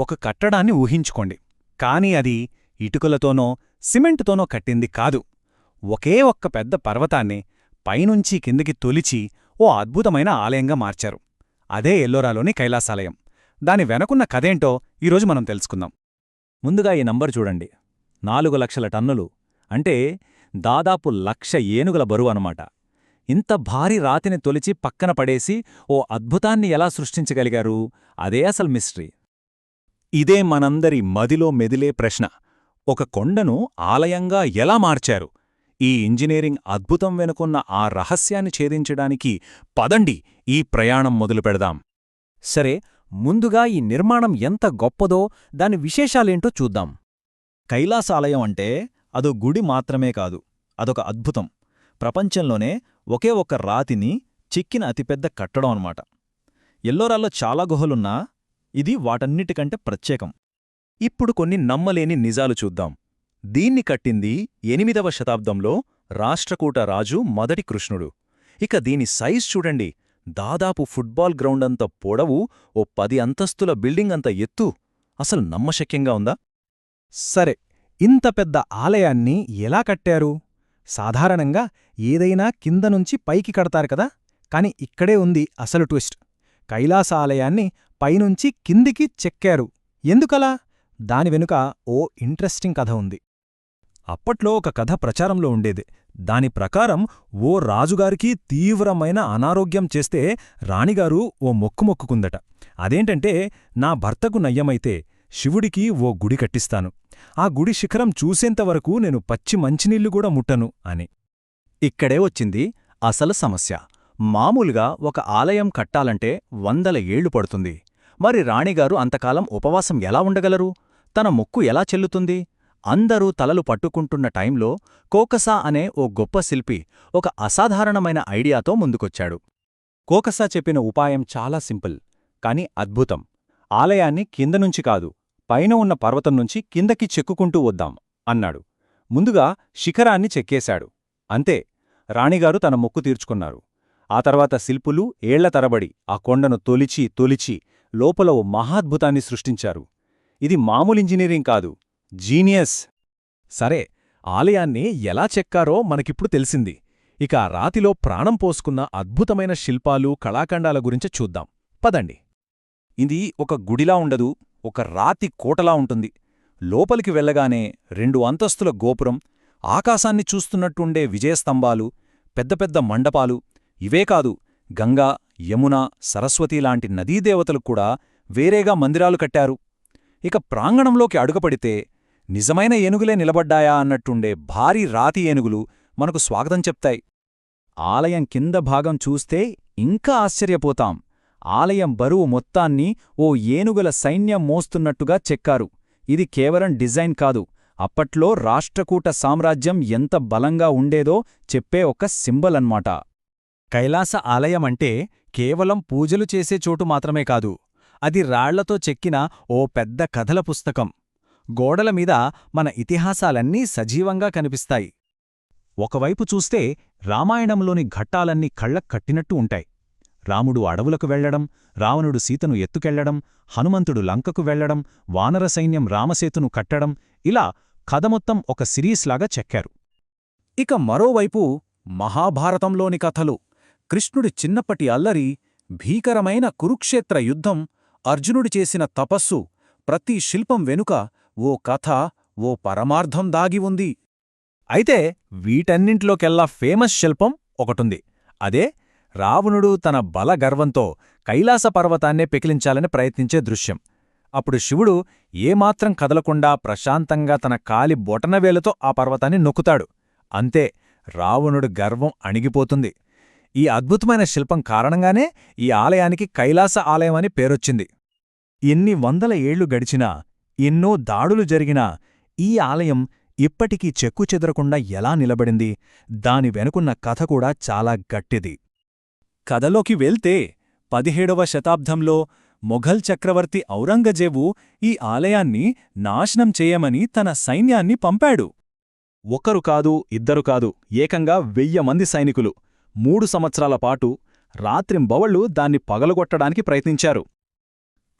ఒక కట్టడాన్ని ఊహించుకోండి. కాని అది ఇటుకలతోనో సిమెంటుతోనో కట్టింది కాదు. ఒకే ఒక్క పెద్ద పర్వతాన్ని పైనుంచి కిందికి తొలిచి ఓ అద్భుతమైన ఆలయంగా మార్చారు. అదే ఎల్లోరాలోని కైలాసాలయం. దాని వెనకున్న కథేంటో ఈరోజు మనం తెలుసుకుందాం. ముందుగా ఈ నంబర్ చూడండి. నాలుగు లక్షల టన్నులు. అంటే దాదాపు లక్ష ఏనుగుల బరువు అనమాట ఇంత భారీ రాతిని తొలిచి పక్కన పడేసి ఓ అద్భుతాన్ని ఎలా సృష్టించగలిగారు? అదే అసలు మిస్టరీ. ఇదే మనందరి మదిలో మెదిలే ప్రశ్న. ఒక కొండను ఆలయంగా ఎలా మార్చారు? ఈ ఇంజనీరింగ్ అద్భుతం వెనుకున్న ఆ రహస్యాన్ని ఛేదించడానికి పదండి ఈ ప్రయాణం మొదలు పెడదాం. సరే ముందుగా ఈ నిర్మాణం ఎంత గొప్పదో దాని విశేషాలేంటో చూద్దాం. కైలాసాలయం అంటే అదో గుడి మాత్రమే కాదు అదొక అద్భుతం. ప్రపంచంలోనే ఒకే ఒక్క రాతిని చిక్కిన అతిపెద్ద కట్టడం అన్నమాట. ఎల్లోరాల్లో చాలా గుహలున్నా ఇది వాటన్నిటికంటే ప్రత్యేకం. ఇప్పుడు కొన్ని నమ్మలేని నిజాలు చూద్దాం. దీన్ని కట్టింది ఎనిమిదవ శతాబ్దంలో రాష్ట్రకూట రాజు మొదటి కృష్ణుడు. ఇక దీని సైజ్ చూడండి. దాదాపు ఫుట్బాల్ గ్రౌండ్ అంత పొడవు ఓ పది అంతస్తుల బిల్డింగ్ అంత ఎత్తు. అసలు నమ్మశక్యంగా ఉందా? సరే ఇంత పెద్ద ఆలయాన్ని ఎలా కట్టారు? సాధారణంగా ఏదైనా కింద నుంచి పైకి కడతారు కదా? కాని ఇక్కడే ఉంది అసలు ట్విస్ట్. కైలాస ఆలయాన్ని పైనుంచి కిందికి చెక్కారు. ఎందుకలా? దాని వెనుక ఓ ఇంట్రెస్టింగ్ కథ ఉంది. అప్పట్లో ఒక కథ ప్రచారంలో ఉండేది. దాని ప్రకారం ఓ రాజుగారికి తీవ్రమైన అనారోగ్యం చేస్తే రాణిగారు ఓ మొక్కు మొక్కుకుందట. అదేంటంటే నా భర్తకు నయ్యమైతే శివుడికి ఓ గుడి కట్టిస్తాను. ఆ గుడి శిఖరం చూసేంతవరకు నేను పచ్చి మంచినీళ్ళు కూడా ముట్టను అని. ఇక్కడే వచ్చింది అసలు సమస్య. మామూలుగా ఒక ఆలయం కట్టాలంటే వందల ఏళ్ళు పడుతుంది. మరి రాణిగారు అంతకాలం ఉపవాసం ఎలా ఉండగలరు? తన మొక్కు ఎలా చెల్లుతుంది? అందరూ తలలు పట్టుకుంటున్న టైంలో కోకసా అనే ఓ గొప్ప శిల్పి ఒక అసాధారణమైన ఐడియాతో ముందుకొచ్చాడు. కోకసా చెప్పిన ఉపాయం చాలా సింపుల్ కాని అద్భుతం. ఆలయాన్ని కిందనుంచి కాదు పైన ఉన్న పర్వతం నుంచి కిందకి చెక్కుకుంటూ వద్దాం అన్నాడు. ముందుగా శిఖరాన్ని చెక్కేశాడు. అంతే రాణిగారు తన మొక్కు తీర్చుకున్నారు. ఆ తర్వాత శిల్పులు ఏళ్ళ తరబడి ఆ కొండను తొలిచి తొలిచి లోపల ఓ మహాద్భుతాన్ని సృష్టించారు. ఇది మామూలు ఇంజనీరింగ్ కాదు. జీనియస్! సరే ఆలయాన్ని ఎలా చెక్కారో మనకిప్పుడు తెలిసింది. ఇక ఆ రాతిలో ప్రాణం పోసుకున్న అద్భుతమైన శిల్పాలు కళాఖండాల గురించి చూద్దాం. పదండి. ఇది ఒక గుడిలా ఉండదు ఒక రాతి కోటలా ఉంటుంది. లోపలికి వెళ్ళగానే రెండు అంతస్తుల గోపురం ఆకాశాన్ని చూస్తున్నట్టుండే విజయస్తంభాలు పెద్ద పెద్ద మండపాలు ఇవే కాదు గంగా యమున సరస్వతి లాంటి నదీదేవతలు కూడా వేరేగా మందిరాలు కట్టారు. ఇక ప్రాంగణంలోకి అడుగపడితే నిజమైన ఏనుగులే నిలబడ్డాయా అన్నట్టుండే భారీ రాతి ఏనుగులు మనకు స్వాగతం చెప్తాయి. ఆలయం కింద భాగం చూస్తే ఇంకా ఆశ్చర్యపోతాం. ఆలయం బరువు మొత్తాన్ని ఓ ఏనుగుల సైన్యం మోస్తున్నట్టుగా చెక్కారు. ఇది కేవలం డిజైన్ కాదు. అప్పట్లో రాష్ట్రకూట సామ్రాజ్యం ఎంత బలంగా ఉండేదో చెప్పే ఒక సింబల్ అన్మాట కైలాస ఆలయమంటే కేవలం పూజలు చేసే చోటు మాత్రమే కాదు అది రాళ్ళతో చెక్కిన ఓ పెద్ద కథల పుస్తకం. గోడల మీద మన ఇతిహాసాలన్నీ సజీవంగా కనిపిస్తాయి. ఒకవైపు చూస్తే రామాయణంలోని ఘట్టాలన్నీ కళ్ళ కట్టినట్టు ఉంటాయి. రాముడు అడవులకు వెళ్ళడం రావణుడు సీతను ఎత్తుకెళ్ళడం హనుమంతుడు లంకకు వెళ్ళడం వానర సైన్యం రామసేతును కట్టడం ఇలా కథ మొత్తం ఒక సిరీస్లాగా చెక్కారు. ఇక మరోవైపు మహాభారతంలోని కథలు. కృష్ణుడి చిన్నప్పటి అల్లరి భీకరమైన కురుక్షేత్ర యుద్ధం అర్జునుడి చేసిన తపస్సు ప్రతి శిల్పం వెనుక ఓ కథ ఓ పరమార్థం దాగి ఉంది. అయితే వీటన్నింట్లోకెల్లా ఫేమస్ శిల్పం ఒకటుంది. అదే రావణుడు తన బలగర్వంతో కైలాస పర్వతాన్నే పెకిలించాలని ప్రయత్నించే దృశ్యం. అప్పుడు శివుడు ఏమాత్రం కదలకుండా ప్రశాంతంగా తన కాలి బొటనవేలుతో ఆ పర్వతాన్ని నొక్కుతాడు. అంతే రావణుడు గర్వం అణిగిపోతుంది. ఈ అద్భుతమైన శిల్పం కారణంగానే ఈ ఆలయానికి కైలాస ఆలయమని పేరొచ్చింది. ఎన్ని వందల ఏళ్ళు గడిచినా ఎన్నో దాడులు జరిగినా ఈ ఆలయం ఇప్పటికీ చెక్కుచెదరకుండా ఎలా నిలబడింది దాని వెనుకున్న కథ కూడా చాలా గట్టిది. కథలోకి వెళ్తే పదిహేడవ శతాబ్దంలో మొఘల్ చక్రవర్తి ఔరంగజేబు ఈ ఆలయాన్ని నాశనం చేయమని తన సైన్యాన్ని పంపాడు. ఒకరు కాదు ఇద్దరు కాదు ఏకంగా వెయ్య మంది సైనికులు. మూడు సంవత్సరాల పాటు రాత్రింబవళ్ళు దాన్ని పగలగొట్టడానికి ప్రయత్నించారు.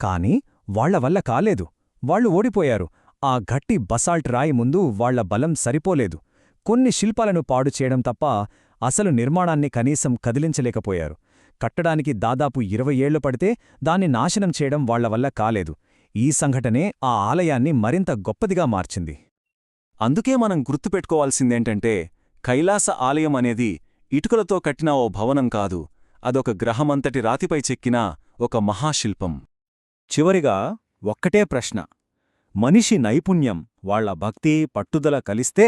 కాని వాళ్ళ వల్ల కాలేదు. వాళ్ళు ఓడిపోయారు. ఆ గట్టి బసాల్ట్ రాయి ముందు వాళ్ళ బలం సరిపోలేదు. కొన్ని శిల్పాలను పాడు చేయడం తప్ప అసలు నిర్మాణాన్ని కనీసం కదిలించలేకపోయారు. కట్టడానికి దాదాపు ఇరవై ఏళ్ళు పడితే దాన్ని నాశనం చేయడం వాళ్ళ వల్ల కాలేదు. ఈ సంఘటనే ఆ ఆలయాన్ని మరింత గొప్పదిగా మార్చింది. అందుకే మనం గుర్తుపెట్టుకోవాల్సిందేంటంటే కైలాస ఆలయం అనేది ఇటుకలతో కట్టిన ఓ భవనం కాదు అదొక గ్రహమంతటి రాతిపై చెక్కిన ఒక మహాశిల్పం. చివరిగా ఒక్కటే ప్రశ్న. మనిషి నైపుణ్యం వాళ్ళ భక్తి పట్టుదల కలిస్తే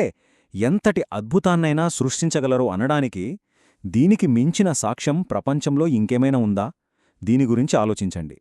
ఎంతటి అద్భుతాన్నైనా సృష్టించగలరు అనడానికి దీనికి మించిన సాక్ష్యం ప్రపంచంలో ఇంకేమైనా ఉందా? దీని గురించి ఆలోచించండి.